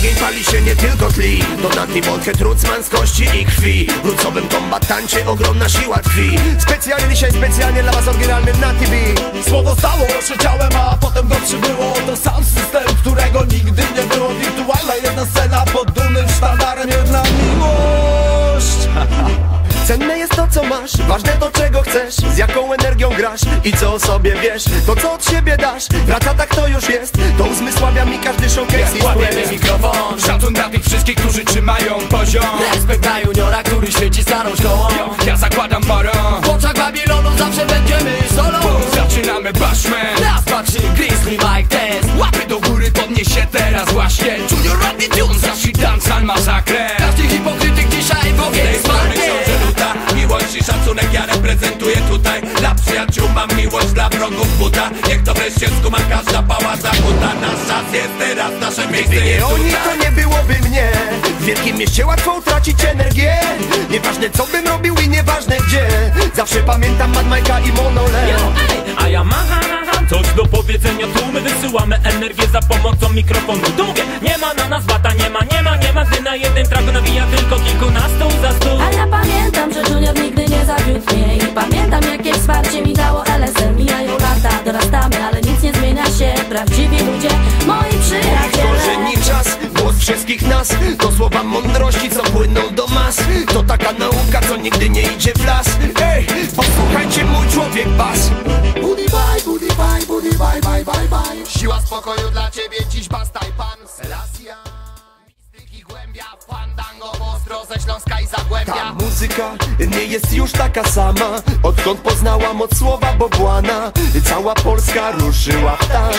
Ogień pali się nie tylko tli Donatni Volker, Trucman z kości i krwi. W Wrócowym kombatancie ogromna siła tkwi. Specjalnie dzisiaj, specjalnie dla was oryginalny na TV Słowo stało ciałem, a potem go przybyło To co masz, ważne to czego chcesz Z jaką energią grasz i co o sobie wiesz. To co od siebie dasz, wraca tak to już jest. To uzmysławia mi każdy showcase Łapiemy stres mikrofon. Szacun dla tych wszystkich, którzy trzymają poziom. Respekt dla juniora, który świeci starą szkołą. Ja zakładam baron W oczach Babilonu zawsze będziemy solą. Bum, Zaczynamy bashman Raz, dwa, trzy, Grizzly, Mike, Test Łapy do góry, podnieś się teraz właśnie Junior Rodney Tune, zaszy dancehall masakrę Każdy hipokrytyk reprezentuję tutaj Dla przyjaciół mam miłość, dla wrogów buta. Niech to wreszcie skuma każda pała zakuta Nasz czas jest teraz, nasze miejsce Gdyby jest nie oni, tutaj. to nie byłoby mnie. W wielkim mieście łatwo utracić energię. Nieważne co bym robił i nieważne gdzie. Zawsze pamiętam Mad Mike'a i Mono Leo. A ja ma ha, ha, ha, coś do powiedzenia tu My wysyłamy energię za pomocą mikrofonu. Długie, nie ma na nas bata, nie ma, nie ma, nie ma. Gdy na jeden traku nawija tylko kilkunastu za stół Prawdziwi ludzie, moi przyjaciele. Korzeni czas, głos wszystkich nas To słowa mądrości, co płyną do mas. To taka nauka, co nigdy nie idzie w las. Ej, posłuchajcie mój człowiek bas. Booty bye, booty bye, booty bye, bye, bye, bye. Siła spokoju dla ciebie Ta muzyka nie jest już taka sama Odkąd poznałam od słowa Bobłana Cała Polska ruszyła w tam.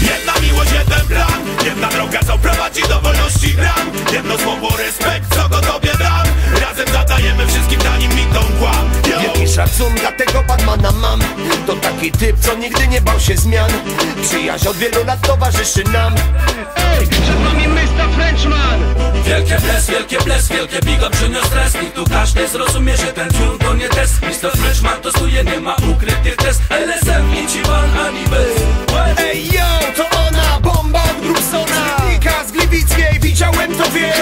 Jedna miłość, jeden plan. Jedna droga, co prowadzi do wolności gram. Jedno słowo, respekt, co go tobie dam. Razem zadajemy wszystkim na nim mitą kłam! Wielki szacun dla tego Batmana mam? To taki typ, co nigdy nie bał się zmian. Przyjaźń od wielu lat towarzyszy nam Wielkie ples, wielkie ples, wielkie bigo przyniósł stres. I tu każdy zrozumie, że ten dziur to nie test. Mr. Frenchman tostuje, nie ma ukrytych test LSM, nic pan, ani bez Ej yo, to ona, bomba od Brumsona z Gliwickiej, widziałem to wie